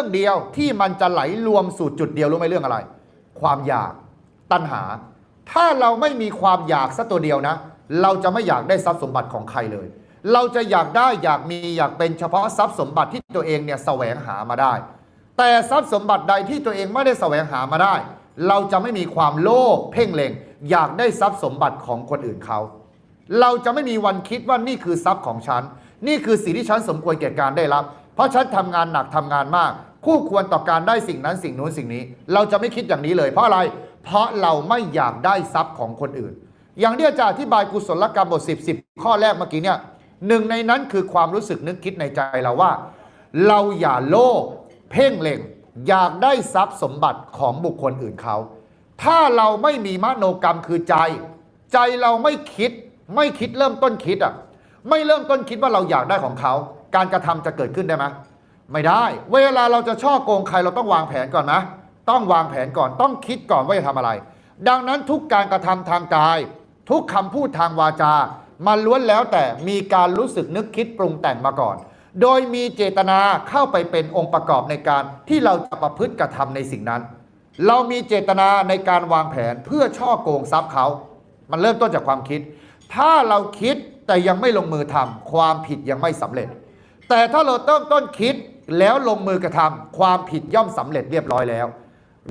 รื่องเดียวที่มันจะไหลรวมสู่จุดเดียวรู้ไหมเรื่องอะไร ความอยากตัณหา ถ้าเราไม่มีความอยากสักตัวเดียวนะ เราจะไม่อยากได้ทรัพย์สมบัติของใครเลย เราจะอยากได้อยากมีอยากเป็นเฉพาะทรัพย์สมบัติที่ตัวเองเนี่ยแสวงหามาได้ แต่ทรัพย์สมบัติใดที่ตัวเองไม่ได้แสวงหามาได้ เราจะไม่มีความโลภเพ่งเล็ง อยากได้ทรัพย์สมบัติของคนอื่นเขาเราจะไม่มีวันคิดว่านี่คือทรัพย์ของฉัน นี่คือสิ่งที่ฉันสมควรแก่การได้รับ เพราะฉันทำงานหนักทำงานมาก คู่ควรต่อการได้สิ่งนั้นสิ่งนู้นสิ่งนี้ เราจะไม่คิดอย่างนี้เลย เพราะอะไร เพราะเราไม่อยากได้ทรัพย์ของคนอื่น อย่างที่อาจารย์อธิบายกุศลกรรมบท 10 10 ข้อแรกเมื่อกี้เนี่ยหนึ่งในนั้นคือความรู้สึกนึกคิดในใจเราว่า เราอย่าโลภเพ่งเล็ง อยากได้ทรัพย์สมบัติของบุคคลอื่นเขา ถ้าเราไม่มีมโนกรรมคือใจ ใจเราไม่คิด ไม่คิดเริ่มต้นคิดอะไม่เริ่มต้นคิดว่าเราอยากได้ของเขา การกระทำจะเกิดขึ้นได้ไหม ไม่ได้ เวลาเราจะช่อโกงใครเราต้องวางแผนก่อนนะ ต้องวางแผนก่อนต้องคิดก่อนว่าจะทำอะไร ดังนั้นทุกการกระทำทางกาย ทุกคำพูดทางวาจา มันล้วนแล้วแต่มีการรู้สึกนึกคิดปรุงแต่งมาก่อน โดยมีเจตนาเข้าไปเป็นองค์ประกอบในการที่เราจะประพฤติกระทำในสิ่งนั้น เรามีเจตนาในการวางแผนเพื่อช่อโกงทรัพย์เขา มันเริ่มต้นจากความคิด ถ้าเราคิดแต่ยังไม่ลงมือทำความผิดยังไม่สำเร็จ แต่ถ้าเราเริ่มต้นคิด แล้วลงมือกระทำความผิดย่อมสำเร็จเรียบร้อยแล้ว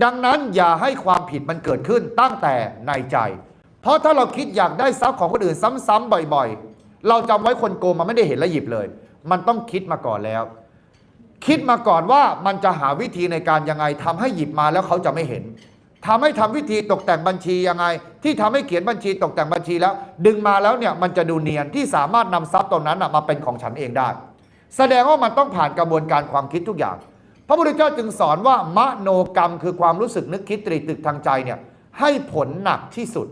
ดังนั้นอย่าให้ความผิดมันเกิดขึ้นตั้งแต่ในใจ เพราะถ้าเราคิดอยากได้ทรัพย์ของคนอื่นซ้ำๆบ่อยๆ เราจำไว้คนโกงมันไม่ได้เห็นและหยิบเลย มันต้องคิดมาก่อนแล้ว คิดมาก่อนว่ามันจะหาวิธีในการยังไงทำให้หยิบมาแล้วเขาจะไม่เห็นทำให้ทำวิธีตกแต่งบัญชียังไง ที่ทำให้เขียนบัญชีตกแต่งบัญชีแล้ว ดึงมาแล้วเนี่ยมันจะดูเนียนที่สามารถนำทรัพย์ตรงนั้นมาเป็นของฉันเองได้ แสดงว่ามันต้องผ่านกระบวนการความคิดทุกอย่าง พระพุทธเจ้าจึงสอนว่ามโนกรรมคือความรู้สึกนึกคิดตรีตึกทางใจเนี่ยให้ผลหนักที่สุด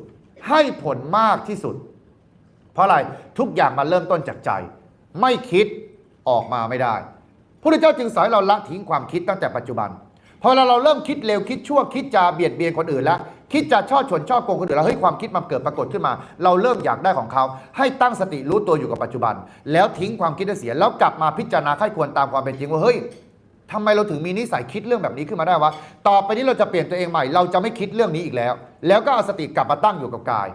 ให้ผลมากที่สุด เพราะอะไรทุกอย่างมันเริ่มต้นจากใจ ไม่คิดออกมาไม่ได้พระพุทธเจ้าจึงสอนเราละทิ้งความคิดตั้งแต่ปัจจุบันพอเราเราเริ่มคิดเร็วคิดชั่วคิดจะเบียดเบียนคนอื่นแล้ว คิดจะช่อฉนช่อโกงคนอื่นแล้วเฮ้ยความคิดมันเกิดปรากฏขึ้นมา เราเริ่มอยากได้ของเขา ให้ตั้งสติรู้ตัวอยู่กับปัจจุบัน แล้วทิ้งความคิดให้เสียแล้วกลับมาพิจารณาค่อยควรตามความเป็นจริงว่าเฮ้ยทำไมเราถึงมีนิสัยคิดเรื่องแบบนี้ขึ้นมาได้วะต่อไปนี้เราจะเปลี่ยนตัวเองใหม่ เราจะไม่คิดเรื่องนี้อีกแล้ว แล้วก็เอาสติกลับมาตั้งอยู่กับกาย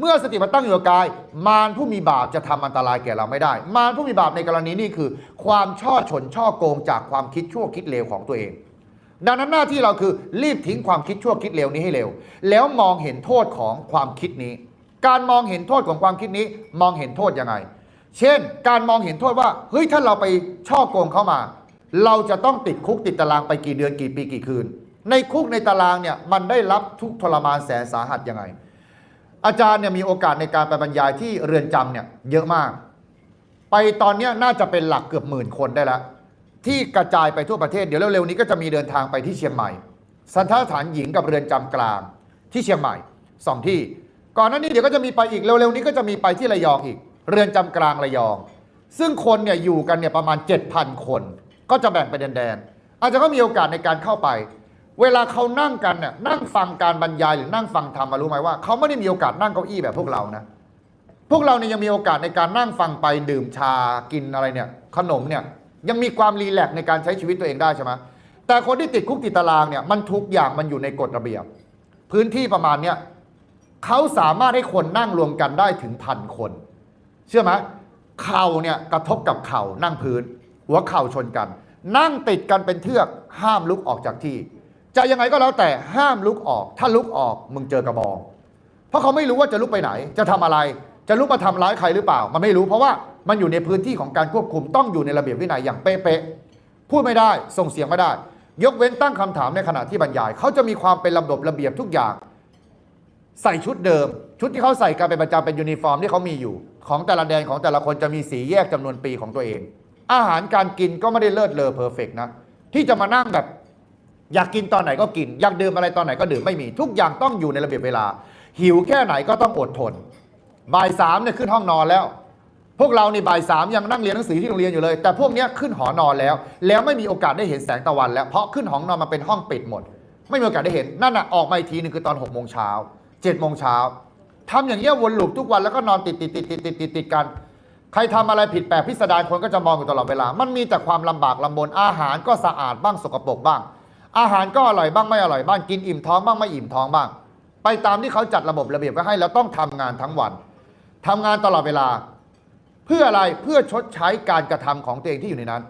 เมื่อสติมาตั้งอยู่กับกาย มารผู้มีบาปจะทำอันตรายแก่เราไม่ได้ มารผู้มีบาปในกรณีนี้คือ ความช่อฉนช่อโกงจากความคิดชั่วคิดเลวของตัวเอง ดังนั้นหน้าที่เราคือรีบทิ้งความคิดชั่วคิดเลวนี้ให้เร็ว แล้วมองเห็นโทษของความคิดนี้ การมองเห็นโทษของความคิดนี้ มองเห็นโทษยังไง เช่น การมองเห็นโทษว่าเฮ้ยถ้าเราไปช่อโกงเข้ามา เราจะต้องติดคุกติดตารางไปกี่เดือนกี่ปีกี่คืน ในคุกในตารางเนี่ยมันได้รับทุกทรมานแสนสาหัสยังไง อาจารย์เนี่ยมีโอกาสในการไปบรรยายที่เรือนจำเนี่ยเยอะมาก ไปตอนนี้น่าจะเป็นหลักเกือบหมื่นคนได้แล้ว ที่กระจายไปทั่วประเทศเดี๋ยวเร็วๆนี้ก็จะมีเดินทางไปที่เชียงใหม่สันทฐานหญิงกับเรือนจำกลางที่เชียงใหม่สองที่ ก่อนหน้านี้เดี๋ยวก็จะมีไปอีกเร็วๆนี้ก็จะมีไปที่ระยองอีก เรือนจำกลางระยอง ซึ่งคนเนี่ยอยู่กันเนี่ยประมาณ 7,000 คน ก็จะแบ่งเป็นแดนๆอาจจะก็มีโอกาสในการเข้าไป เวลาเขานั่งกันเนี่ยนั่งฟังการบรรยายหรือนั่งฟังธรรมมารู้ไหมว่าเขาไม่ได้มีโอกาสนั่งเก้าอี้แบบพวกเรานะพวกเราเนี่ยยังมีโอกาสในการนั่งฟังไปดื่มชากินอะไรเนี่ยขนมเนี่ย ยังมีความรีแลกในการใช้ชีวิตตัวเองได้ใช่ไหมแต่คนที่ติดคุกติดตารางเนี่ยมันทุกอย่างมันอยู่ในกฎระเบียบ พื้นที่ประมาณเนี้ยเขาสามารถให้คนนั่งรวมกันได้ถึงพันคน เชื่อไหมเข่าเนี่ยกระทบกับเข่านั่งพื้น หัวเข่าชนกัน นั่งติดกันเป็นเทือกห้ามลุกออกจากที่ จะยังไงก็แล้วแต่ห้ามลุกออก ถ้าลุกออกมึงเจอกระบอง เพราะเขาไม่รู้ว่าจะลุกไปไหน จะทำอะไร จะลุกมาทำร้ายใครหรือเปล่า มันไม่รู้เพราะว่ามันอยู่ในพื้นที่ของการควบคุมต้องอยู่ในระเบียบวินัยอย่างเป๊ะๆพูดไม่ได้ส่งเสียงไม่ได้ ยกเว้นตั้งคำถามในขณะที่บรรยาย เขาจะมีความเป็นระบบระเบียบทุกอย่าง ใส่ชุดเดิม ชุดที่เขาใส่กันเป็นประจำเป็นยูนิฟอร์มที่เขามีอยู่ ของแต่ละแดนของแต่ละคนจะมีสีแยกจำนวนปีของตัวเอง อาหารการกินก็ไม่ได้เลิศเลอเพอร์เฟกนะที่จะมานั่งแบบอยากกินตอนไหนก็กิน อยากดื่มอะไรตอนไหนก็ดื่มไม่มี ทุกอย่างต้องอยู่ในระเบียบเวลา หิวแค่ไหนก็ต้องอดทน บ่ายสามเนี่ยขึ้นห้องนอนแล้ว พวกเรานี่บ่ายสามยังนั่งเรียนหนังสือที่โรงเรียนอยู่เลย แต่พวกเนี้ยขึ้นหอนอนแล้ว แล้วไม่มีโอกาสได้เห็นแสงตะวันแล้ว เพราะขึ้นหอนอนมาเป็นห้องปิดหมด ไม่มีโอกาสได้เห็นนั่นน่ะออกมาอีกทีนึงคือตอนหกโมงเช้าเจ็ดโมงเช้าทำอย่างเงี้ยวนลูปทุกวันแล้วก็นอนติดติดติดติดติดติดติดกัน ใครทำอะไรผิดแปลกพิสดารคนก็จะมองอยู่ตลอดเวลา มันมีแต่ความลำบากลำบนอาหารก็สะอาดบ้างสกปรกบ้าง อาหารก็อร่อยบ้างไม่อร่อยบ้างกินอิ่มท้องบ้างไม่อิ่มท้องบ้าง ไปตามที่เขาจัดระบบระเบียบไว้ให้แล้วต้องทำงานทั้งวัน ทำงานตลอดเวลา เพื่ออะไรเพื่อชดใช้การกระทำของตัวเองที่อยู่ในนั้น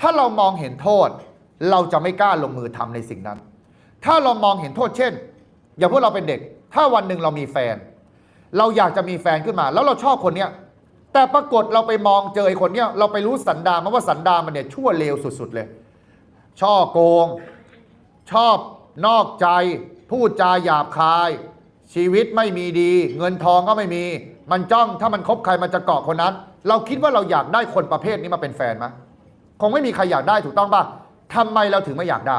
ถ้าเรามองเห็นโทษ เราจะไม่กล้าลงมือทำในสิ่งนั้น ถ้าเรามองเห็นโทษเช่น อย่างพวกเราเป็นเด็ก ถ้าวันหนึ่งเรามีแฟน เราอยากจะมีแฟนขึ้นมา แล้วเราชอบคนเนี้ยแต่ปรากฏเราไปมองเจอไอ้คนเนี้ยเราไปรู้สันดานมันว่าสันดานมันเนี่ยชั่วเลวสุดๆเลย ช่อโกง ชอบนอกใจ พูดจาหยาบคาย ชีวิตไม่มีดี เงินทองก็ไม่มี มันจ้องถ้ามันคบใครมันจะเกาะคนนั้น เราคิดว่าเราอยากได้คนประเภทนี้มาเป็นแฟนไหมคงไม่มีใครอยากได้ถูกต้องป่ะทำไมเราถึงไม่อยากได้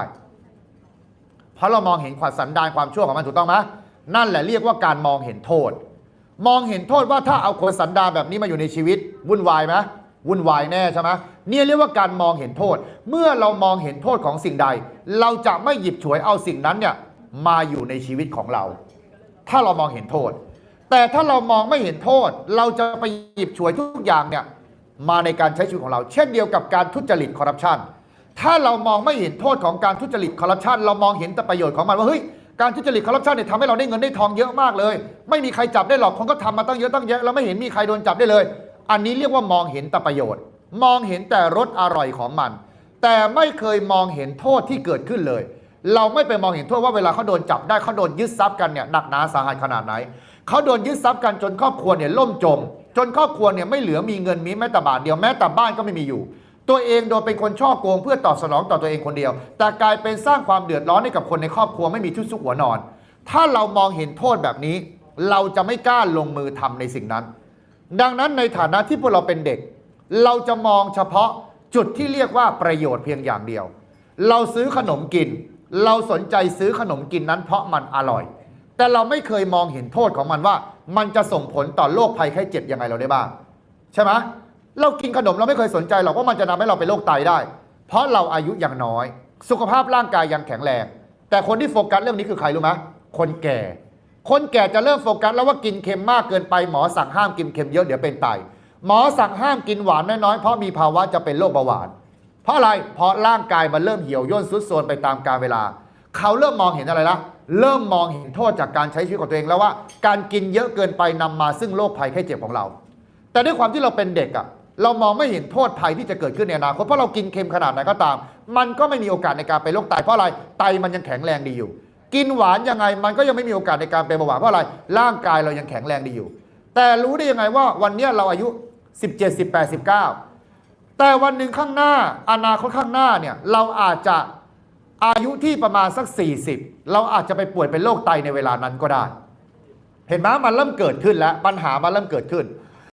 เพราะเรามองเห็นความสันดานความชั่วของมันถูกต้องไหมนั่นแหละเรียกว่าการมองเห็นโทษ มองเห็นโทษว่าถ้าเอาคนสันดานแบบนี้มาอยู่ในชีวิต วุ่นวายไหมวุ่นวายแน่ใช่ไหมเนี่ยเรียกว่าการมองเห็นโทษ เมื่อเรามองเห็นโทษของสิ่งใด เราจะไม่หยิบฉวยเอาสิ่งนั้นเนี่ยมาอยู่ในชีวิตของเรา ถ้าเรามองเห็นโทษ แต่ถ้าเรามองไม่เห็นโทษ เราจะไปหยิบฉวยทุกอย่างเนี่ยมาในการใช้ชีวิตของเรา เช่นเดียวกับการทุจริตคอร์รัปชันถ้าเรามองไม่เห็นโทษของการทุจริตคอร์รัปชันเรามองเห็นแต่ประโยชน์ของมันว่าเฮ้ยการทุจริตคอร์รัปชันเนี่ยทำให้เราได้เงินได้ทองเยอะมากเลย ไม่มีใครจับได้หรอกคนก็ทำมาตั้งเยอะตั้งแยะแล้วไม่เห็นมีใครโดนจับได้เลย อันนี้เรียกว่ามองเห็นแต่ประโยชน์ มองเห็นแต่รสอร่อยของมัน แต่ไม่เคยมองเห็นโทษที่เกิดขึ้นเลย เราไม่ไปมองเห็นโทษว่าเวลาเขาโดนจับได้เขาโดนยึดทรัพย์กันเนี่ยหนักหนาสาหัสขนาดไหน เขาโดนยึดทรัพย์กันจนครอบครัวเนี่ยล่มจม จนครอบครัวเนี่ยไม่เหลือมีเงินมีแม้แต่บาทเดียวแม้แต่บ้านก็ไม่มีอยู่ ตัวเองโดนเป็นคนช่อโกงเพื่อตอบสนองต่อตัวเองคนเดียว แต่กลายเป็นสร้างความเดือดร้อนให้กับคนในครอบครัวไม่มีที่ซุกหัวนอน ถ้าเรามองเห็นโทษแบบนี้ เราจะไม่กล้าลงมือทำในสิ่งนั้น ดังนั้นในฐานะที่พวกเราเป็นเด็ก เราจะมองเฉพาะจุดที่เรียกว่าประโยชน์เพียงอย่างเดียว เราซื้อขนมกิน เราสนใจซื้อขนมกินนั้นเพราะมันอร่อย แต่เราไม่เคยมองเห็นโทษของมันว่า มันจะส่งผลต่อโรคภัยไข้เจ็บยังไงเราได้บ้างใช่ไหมเรากินขนมเราไม่เคยสนใจหรอกว่ามันจะทำให้เราเป็นโรคไตได้ เพราะเราอายุยังน้อย สุขภาพร่างกายยังแข็งแรงแต่คนที่โฟกัสเรื่องนี้คือใครรู้ไหมคนแก่ คนแก่จะเริ่มโฟกัสแล้วว่ากินเค็มมากเกินไปหมอสั่งห้ามกินเค็มเยอะเดี๋ยวเป็นไตหมอสั่งห้ามกินหวานน้อยๆเพราะมีภาวะจะเป็นโรคเบาหวาน เพราะอะไรเพราะร่างกายมันเริ่มเหี่ยวย่นซุดโทรมไปตามกาลเวลา เขาเริ่มมองเห็นอะไรละ เริ่มมองเห็นโทษจากการใช้ชีวิตของตัวเองแล้วว่า การกินเยอะเกินไปนำมาซึ่งโรคภัยไข้เจ็บของเรา แต่ด้วยความที่เราเป็นเด็กอะเรามองไม่เห็นโทษภัยที่จะเกิดขึ้นในอนาคตเพราะเรากินเค็มขนาดไหนก็ตาม มันก็ไม่มีโอกาสในการเป็นโรคไตเพราะอะไรไตมันยังแข็งแรงดีอยู่ กินหวานยังไงมันก็ยังไม่มีโอกาสในการเป็นเบาหวานเพราะอะไรร่างกายเรายังแข็งแรงดีอยู่ แต่รู้ได้ยังไงว่าวันนี้เราอายุ 17 18 19 แต่วันหนึ่งข้างหน้าอนาคตข้างหน้าเนี่ยเราอาจจะ อายุที่ประมาณสัก 40 เราอาจจะไปป่วยเป็นโรคไตในเวลานั้นก็ได้ เห็นไหมมันเริ่มเกิดขึ้นแล้ว ปัญหามันเริ่มเกิดขึ้น